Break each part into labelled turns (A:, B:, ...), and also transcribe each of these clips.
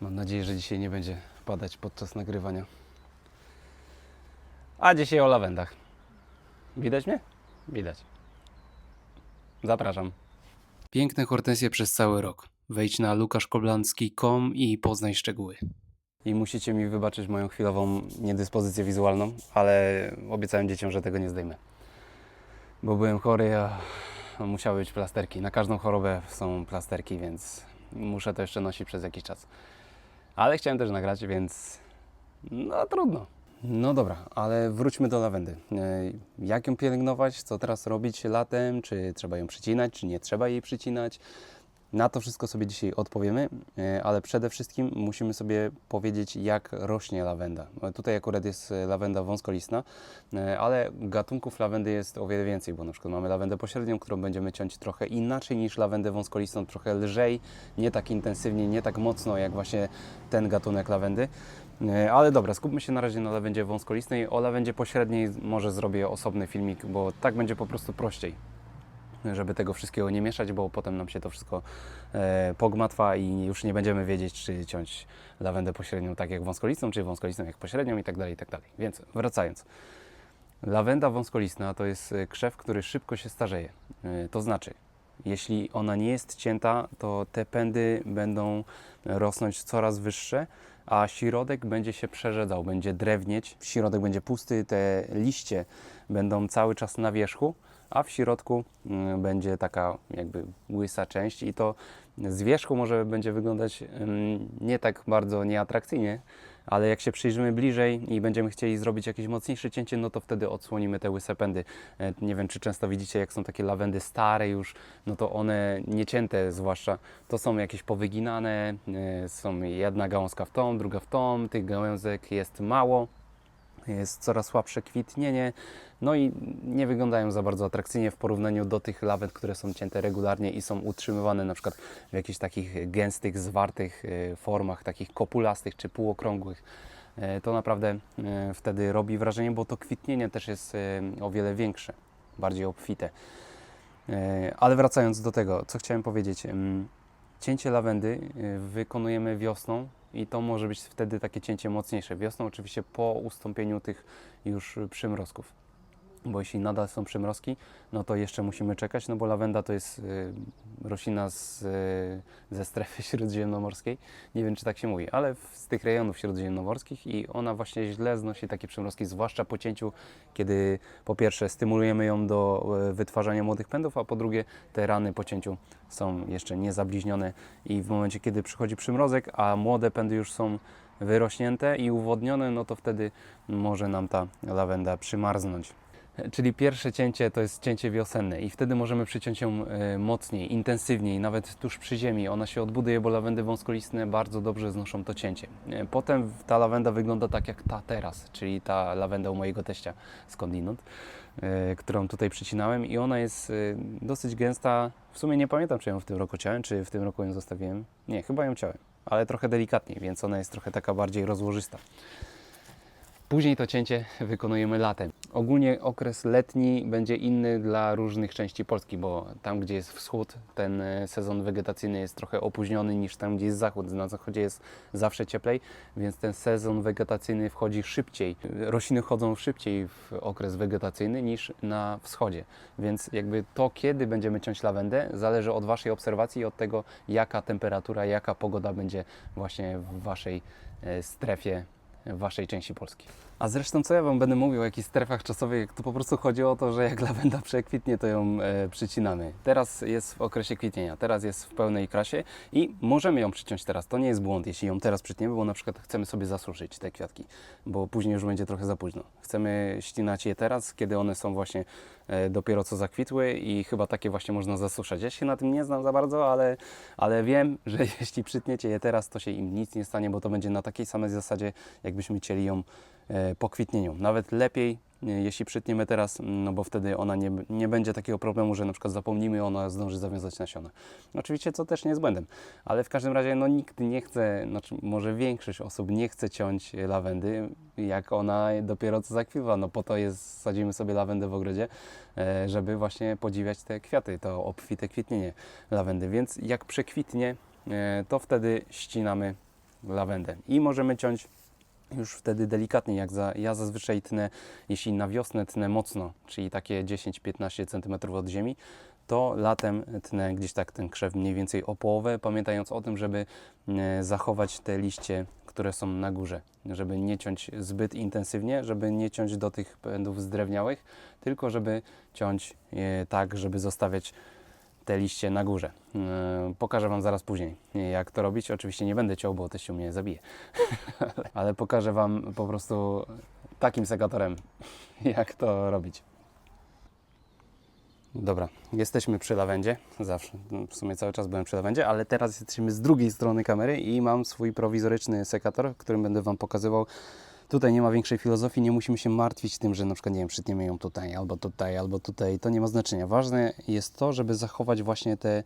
A: Mam nadzieję, że dzisiaj nie będzie padać podczas nagrywania. A dzisiaj o lawendach. Widać mnie? Widać. Zapraszam. Piękne hortensje przez cały rok. Wejdź na lukaszkoblanski.com i poznaj szczegóły. I musicie mi wybaczyć moją chwilową niedyspozycję wizualną, ale obiecałem dzieciom, że tego nie zdejmę. Bo byłem chory, a musiały być plasterki. Na każdą chorobę są plasterki, więc muszę to jeszcze nosić przez jakiś czas. Ale chciałem też nagrać, więc no trudno. No dobra, ale wróćmy do lawendy. E, Jak ją pielęgnować? Co teraz robić latem? Czy trzeba ją przycinać, czy nie trzeba jej przycinać? Na to wszystko sobie dzisiaj odpowiemy, e, ale przede wszystkim musimy sobie powiedzieć, jak rośnie lawenda. E, Tutaj akurat jest e, lawenda wąskolistna, ale gatunków lawendy jest o wiele więcej, bo na przykład mamy lawendę pośrednią, którą będziemy ciąć trochę inaczej niż lawendę wąskolistną, trochę lżej, nie tak intensywnie, nie tak mocno jak właśnie ten gatunek lawendy. Ale dobra, skupmy się na razie na lawendzie wąskolistnej. O lawendzie pośredniej może zrobię osobny filmik, bo tak będzie po prostu prościej żeby tego wszystkiego nie mieszać, bo potem nam się to wszystko e, pogmatwa i już nie będziemy wiedzieć, czy ciąć lawendę pośrednią tak jak wąskolistną, czy wąskolistną jak pośrednią i tak dalej, i tak dalej. Więc wracając. Lawenda wąskolistna to jest e, krzew, który szybko się starzeje. E, to znaczy, jeśli ona nie jest cięta, to te pędy będą rosnąć coraz wyższe, a środek będzie się przerzedzał, będzie drewnieć, środek będzie pusty, te liście będą cały czas na wierzchu, a w środku mm, będzie taka jakby łysa część i to z wierzchu może będzie wyglądać mm, nie tak bardzo nieatrakcyjnie, ale jak się przyjrzymy bliżej i będziemy chcieli zrobić jakieś mocniejsze cięcie, no to wtedy odsłonimy te łyse pędy. E, Nie wiem, czy często widzicie, jak są takie lawendy stare już, no to one niecięte zwłaszcza, to są jakieś powyginane, e, są jedna gałązka w tą, druga w tą, tych gałązek jest mało, jest coraz słabsze kwitnienie, no i nie wyglądają za bardzo atrakcyjnie w porównaniu do tych lawet, które są cięte regularnie i są utrzymywane na przykład w jakichś takich gęstych, zwartych e, formach, takich kopulastych czy półokrągłych. E, To naprawdę e, wtedy robi wrażenie, bo to kwitnienie też jest o wiele większe, bardziej obfite. Ale wracając do tego, co chciałem powiedzieć. em, Cięcie lawendy wykonujemy wiosną i to może być wtedy takie cięcie mocniejsze. Wiosną oczywiście po ustąpieniu tych już przymrozków. Bo jeśli nadal są przymrozki, no to jeszcze musimy czekać, no bo lawenda to jest y, roślina z, y, ze strefy śródziemnomorskiej. Nie wiem, czy tak się mówi, ale w, z tych rejonów śródziemnomorskich i ona właśnie źle znosi takie przymrozki, zwłaszcza po cięciu, kiedy po pierwsze stymulujemy ją do y, wytwarzania młodych pędów, a po drugie te rany po cięciu są jeszcze niezabliźnione i w momencie, kiedy przychodzi przymrozek, a młode pędy już są wyrośnięte i uwodnione, no to wtedy może nam ta lawenda przymarznąć. Czyli pierwsze cięcie to jest cięcie wiosenne i wtedy możemy przyciąć ją e, mocniej, intensywniej, nawet tuż przy ziemi. Ona się odbuduje, bo lawendy wąskolistne bardzo dobrze znoszą to cięcie. E, Potem ta lawenda wygląda tak jak ta teraz, czyli ta lawenda u mojego teścia skądinąd, e, którą tutaj przycinałem i ona jest dosyć gęsta. W sumie nie pamiętam, czy ją w tym roku ciąłem, czy w tym roku ją zostawiłem. Nie, chyba ją ciąłem, ale trochę delikatniej, więc ona jest trochę taka bardziej rozłożysta. Później to cięcie wykonujemy latem. Ogólnie okres letni będzie inny dla różnych części Polski, bo tam, gdzie jest wschód, ten e, sezon wegetacyjny jest trochę opóźniony niż tam, gdzie jest zachód. Na zachodzie jest zawsze cieplej, więc ten sezon wegetacyjny wchodzi szybciej. Rośliny chodzą szybciej w okres wegetacyjny niż na wschodzie. Więc jakby to, kiedy będziemy ciąć lawendę, zależy od Waszej obserwacji i od tego, jaka temperatura, jaka pogoda będzie właśnie w Waszej e, strefie w Waszej części Polski. A zresztą co ja Wam będę mówił o jakichś strefach czasowych, to po prostu chodzi o to, że jak lawenda przekwitnie, to ją e, przycinamy. Teraz jest w okresie kwitnienia, teraz jest w pełnej krasie i możemy ją przyciąć teraz. To nie jest błąd, jeśli ją teraz przytniemy, bo na przykład chcemy sobie zasuszyć te kwiatki, bo później już będzie trochę za późno. Chcemy ścinać je teraz, kiedy one są właśnie e, dopiero co zakwitły i chyba takie właśnie można zasuszać. Ja się na tym nie znam za bardzo, ale, ale wiem, że jeśli przytniecie je teraz, to się im nic nie stanie, bo to będzie na takiej samej zasadzie, jakbyśmy cieli ją po kwitnieniu. Nawet lepiej, e, jeśli przytniemy teraz, no bo wtedy ona nie, nie będzie takiego problemu, że na przykład zapomnimy, ona zdąży zawiązać nasiona. Oczywiście, co też nie jest błędem, ale w każdym razie, no nikt nie chce, znaczy może większość osób nie chce ciąć lawendy, jak ona dopiero co zakwitła. No po to jest, sadzimy sobie lawendę w ogrodzie, e, żeby właśnie podziwiać te kwiaty, to obfite kwitnienie lawendy. Więc jak przekwitnie, e, to wtedy ścinamy lawendę. I możemy ciąć już wtedy delikatnie, jak za, ja zazwyczaj tnę, jeśli na wiosnę tnę mocno, czyli takie 10-15 cm od ziemi, to latem tnę gdzieś tak ten krzew mniej więcej o połowę, pamiętając o tym, żeby e, zachować te liście, które są na górze, żeby nie ciąć zbyt intensywnie, żeby nie ciąć do tych pędów zdrewniałych, tylko żeby ciąć e, tak, żeby zostawiać te liście na górze. E, Pokażę Wam zaraz później, jak to robić. Oczywiście nie będę ciął, bo teściu mnie zabije. Ale pokażę Wam po prostu takim sekatorem, jak to robić. Dobra, jesteśmy przy lawendzie. Zawsze, w sumie cały czas byłem przy lawendzie, ale teraz jesteśmy z drugiej strony kamery i mam swój prowizoryczny sekator, którym będę Wam pokazywał. Tutaj nie ma większej filozofii, nie musimy się martwić tym, że na przykład, nie wiem, przytniemy ją tutaj, albo tutaj, albo tutaj. To nie ma znaczenia. Ważne jest to, żeby zachować właśnie te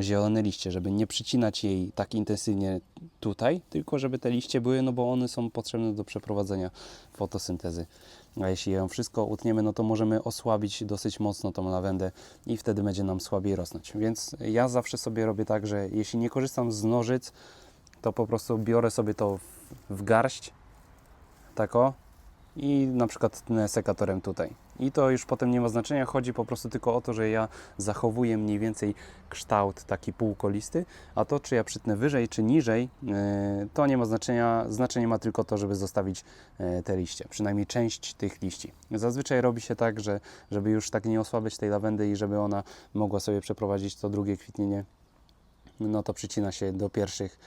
A: zielone liście, żeby nie przycinać jej tak intensywnie tutaj, tylko żeby te liście były, no bo one są potrzebne do przeprowadzenia fotosyntezy. A jeśli ją wszystko utniemy, no to możemy osłabić dosyć mocno tą lawendę i wtedy będzie nam słabiej rosnąć. Więc ja zawsze sobie robię tak, że jeśli nie korzystam z nożyc, to po prostu biorę sobie to w, garść, tak o, i na przykład tnę sekatorem tutaj. I to już potem nie ma znaczenia, chodzi po prostu tylko o to, że ja zachowuję mniej więcej kształt taki półkolisty, a to czy ja przytnę wyżej czy niżej, yy, to nie ma znaczenia. Znaczenie ma tylko to, żeby zostawić yy, te liście, przynajmniej część tych liści. Zazwyczaj robi się tak, że żeby już tak nie osłabiać tej lawendy i żeby ona mogła sobie przeprowadzić to drugie kwitnienie, no to przycina się do pierwszych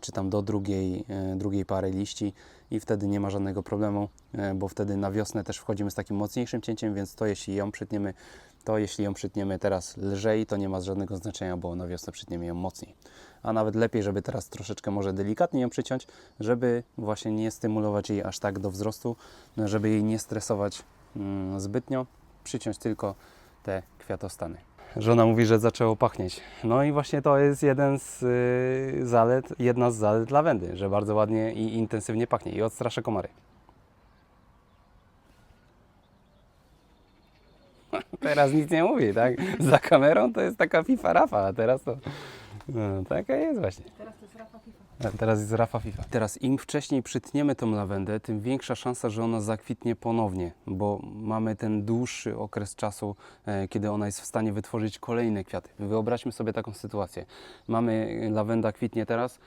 A: czy tam do drugiej, e, drugiej pary liści i wtedy nie ma żadnego problemu, e, bo wtedy na wiosnę też wchodzimy z takim mocniejszym cięciem, więc to jeśli ją przytniemy, to jeśli ją przytniemy teraz lżej, to nie ma żadnego znaczenia, bo na wiosnę przytniemy ją mocniej. A nawet lepiej, żeby teraz troszeczkę może delikatnie ją przyciąć, żeby właśnie nie stymulować jej aż tak do wzrostu, żeby jej nie stresować mm, zbytnio, przyciąć tylko te kwiatostany. Żona mówi, że zaczęło pachnieć. No i właśnie to jest jeden z y, zalet, jedna z zalet lawendy, że bardzo ładnie i intensywnie pachnie i odstrasza komary. Teraz nic nie mówi, tak? Za kamerą to jest taka FIFA Rafa, a teraz to no, taka jest właśnie.
B: Teraz jest Rafa FIFA.
A: Teraz im wcześniej przytniemy tą lawendę, tym większa szansa, że ona zakwitnie ponownie, bo mamy ten dłuższy okres czasu, e, kiedy ona jest w stanie wytworzyć kolejne kwiaty. Wyobraźmy sobie taką sytuację. Mamy e, lawenda kwitnie teraz,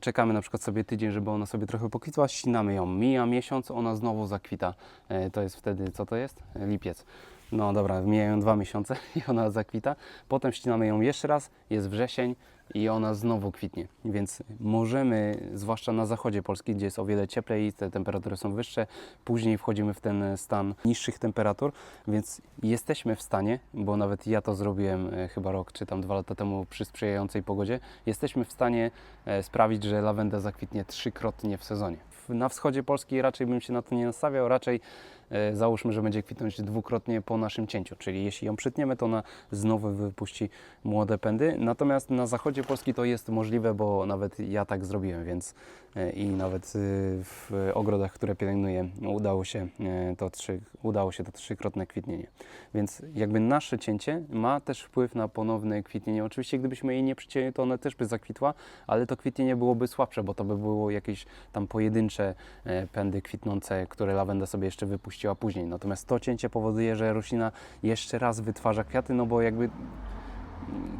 A: czekamy na przykład sobie tydzień, żeby ona sobie trochę pokwitła, ścinamy ją. Mija miesiąc, ona znowu zakwita. E, To jest wtedy, co to jest? Lipiec. No dobra, mijają dwa miesiące i ona zakwita. Potem ścinamy ją jeszcze raz, jest wrzesień i ona znowu kwitnie. Więc możemy, zwłaszcza na zachodzie Polski, gdzie jest o wiele cieplej, te temperatury są wyższe, później wchodzimy w ten stan niższych temperatur, więc jesteśmy w stanie, bo nawet ja to zrobiłem e, chyba rok czy tam dwa lata temu przy sprzyjającej pogodzie, jesteśmy w stanie e, sprawić, że lawenda zakwitnie trzykrotnie w sezonie. Na wschodzie Polski raczej bym się na to nie nastawiał, raczej e, załóżmy, że będzie kwitnąć dwukrotnie po naszym cięciu, czyli jeśli ją przytniemy, to ona znowu wypuści młode pędy. Natomiast na zachodzie Polski to jest możliwe, bo nawet ja tak zrobiłem, więc e, i nawet e, w ogrodach, które pielęgnuję, udało się e, to, trzy, udało się to trzykrotne kwitnienie. Więc jakby nasze cięcie ma też wpływ na ponowne kwitnienie. Oczywiście gdybyśmy jej nie przycięli, to ona też by zakwitła, ale to kwitnienie byłoby słabsze, bo to by było jakieś tam pojedyncze pędy kwitnące, które lawenda sobie jeszcze wypuściła później. Natomiast to cięcie powoduje, że roślina jeszcze raz wytwarza kwiaty, no bo jakby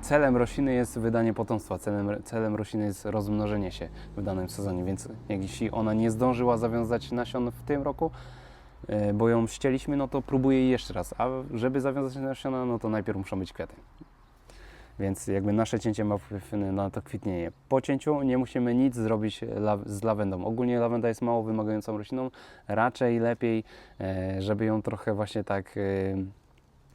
A: celem rośliny jest wydanie potomstwa, celem, celem rośliny jest rozmnożenie się w danym sezonie, więc jeśli ona nie zdążyła zawiązać nasion w tym roku, e, bo ją ścięliśmy, no to próbuje jej jeszcze raz, a żeby zawiązać nasiona, no to najpierw muszą być kwiaty. Więc jakby nasze cięcie ma wpływ na to kwitnienie. Po cięciu nie musimy nic zrobić z lawendą. Ogólnie lawenda jest mało wymagającą rośliną. Raczej lepiej, e, żeby ją trochę właśnie tak e,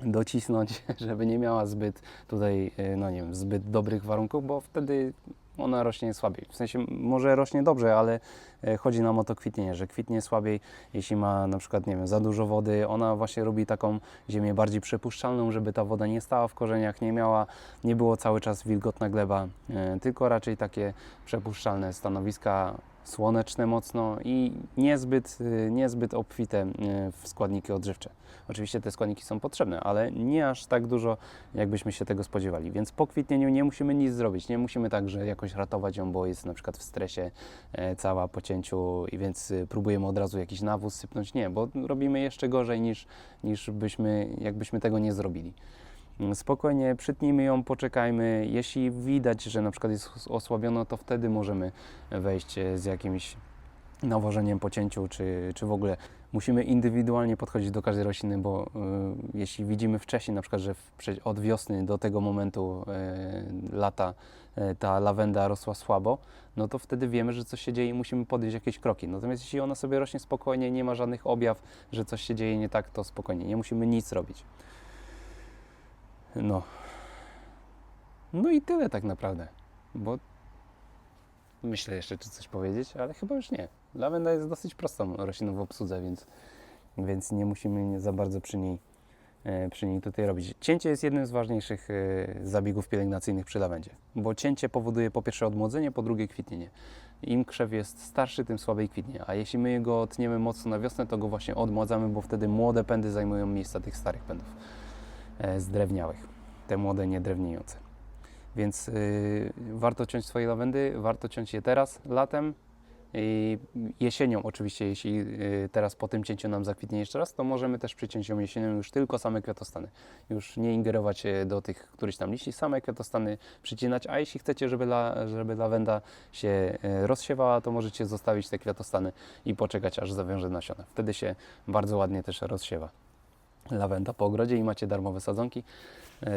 A: docisnąć, żeby nie miała zbyt tutaj, e, no nie wiem, zbyt dobrych warunków, bo wtedy ona rośnie słabiej. W sensie może rośnie dobrze, ale e, chodzi nam o to kwitnienie, że kwitnie słabiej, jeśli ma na przykład, nie wiem, za dużo wody. Ona właśnie robi taką ziemię bardziej przepuszczalną, żeby ta woda nie stała w korzeniach, nie miała, nie było cały czas wilgotna gleba, e, tylko raczej takie przepuszczalne stanowiska. Słoneczne mocno i niezbyt, y, niezbyt obfite y, w składniki odżywcze. Oczywiście te składniki są potrzebne, ale nie aż tak dużo, jakbyśmy się tego spodziewali. Więc po kwitnieniu nie musimy nic zrobić. Nie musimy także jakoś ratować ją, bo jest na przykład w stresie e, cała po cięciu i więc y, próbujemy od razu jakiś nawóz sypnąć. Nie, bo robimy jeszcze gorzej niż, niż byśmy, jakbyśmy tego nie zrobili. Mm, Spokojnie przytnijmy ją, poczekajmy. Jeśli widać, że na przykład jest osłabiona, to wtedy możemy wejść e, z jakimś nawożeniem po cięciu, czy, czy w ogóle musimy indywidualnie podchodzić do każdej rośliny, bo y, jeśli widzimy wcześniej, na przykład, że w, od wiosny do tego momentu y, lata y, ta lawenda rosła słabo, no to wtedy wiemy, że coś się dzieje i musimy podjąć jakieś kroki. Natomiast jeśli ona sobie rośnie spokojnie, nie ma żadnych objaw, że coś się dzieje nie tak, to spokojnie, nie musimy nic robić. No. No i tyle tak naprawdę, bo myślę jeszcze, czy coś powiedzieć, ale chyba już nie. Lawenda jest dosyć prostą rośliną w obsłudze, więc, więc nie musimy za bardzo przy niej, e, przy niej tutaj robić. Cięcie jest jednym z ważniejszych e, zabiegów pielęgnacyjnych przy lawendzie, bo cięcie powoduje po pierwsze odmłodzenie, po drugie kwitnienie. Im krzew jest starszy, tym słabiej kwitnie, a jeśli my go tniemy mocno na wiosnę, to go właśnie odmładzamy, bo wtedy młode pędy zajmują miejsca tych starych pędów zdrewniałych, te młode niedrewniejące. Więc y, warto ciąć swoje lawendy, warto ciąć je teraz, latem i jesienią oczywiście, jeśli y, teraz po tym cięciu nam zakwitnie jeszcze raz, to możemy też przyciąć ją jesienią już tylko same kwiatostany. Już nie ingerować e, do tych którychś tam liści, same kwiatostany przycinać, a jeśli chcecie, żeby, la, żeby lawenda się e, rozsiewała, to możecie zostawić te kwiatostany i poczekać, aż zawiąże nasiona. Wtedy się bardzo ładnie też rozsiewa lawenda po ogrodzie i macie darmowe sadzonki. Yy,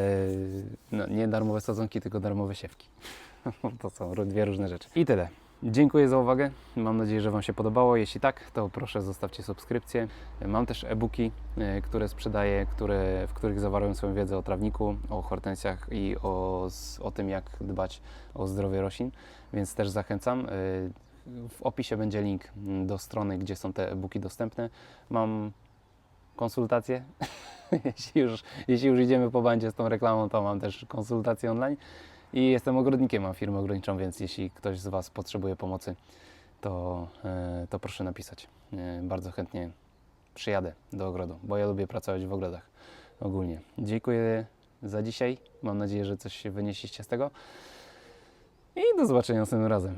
A: no, nie darmowe sadzonki, tylko darmowe siewki. to są dwie różne rzeczy. I tyle. Dziękuję za uwagę. Mam nadzieję, że Wam się podobało. Jeśli tak, to proszę zostawcie subskrypcję. Mam też e-booki, yy, które sprzedaję, które, w których zawarłem swoją wiedzę o trawniku, o hortensjach i o, o tym, jak dbać o zdrowie roślin, więc też zachęcam. Yy, W opisie będzie link do strony, gdzie są te e-booki dostępne. Mam konsultacje. jeśli, już, jeśli już idziemy po bandzie z tą reklamą, to mam też konsultacje online. I jestem ogrodnikiem, mam firmę ogrodniczą, więc jeśli ktoś z Was potrzebuje pomocy, to, e, to proszę napisać. E, Bardzo chętnie przyjadę do ogrodu, bo ja lubię pracować w ogrodach ogólnie. Dziękuję za dzisiaj. Mam nadzieję, że coś się wynieśliście z tego. I do zobaczenia następnym razem.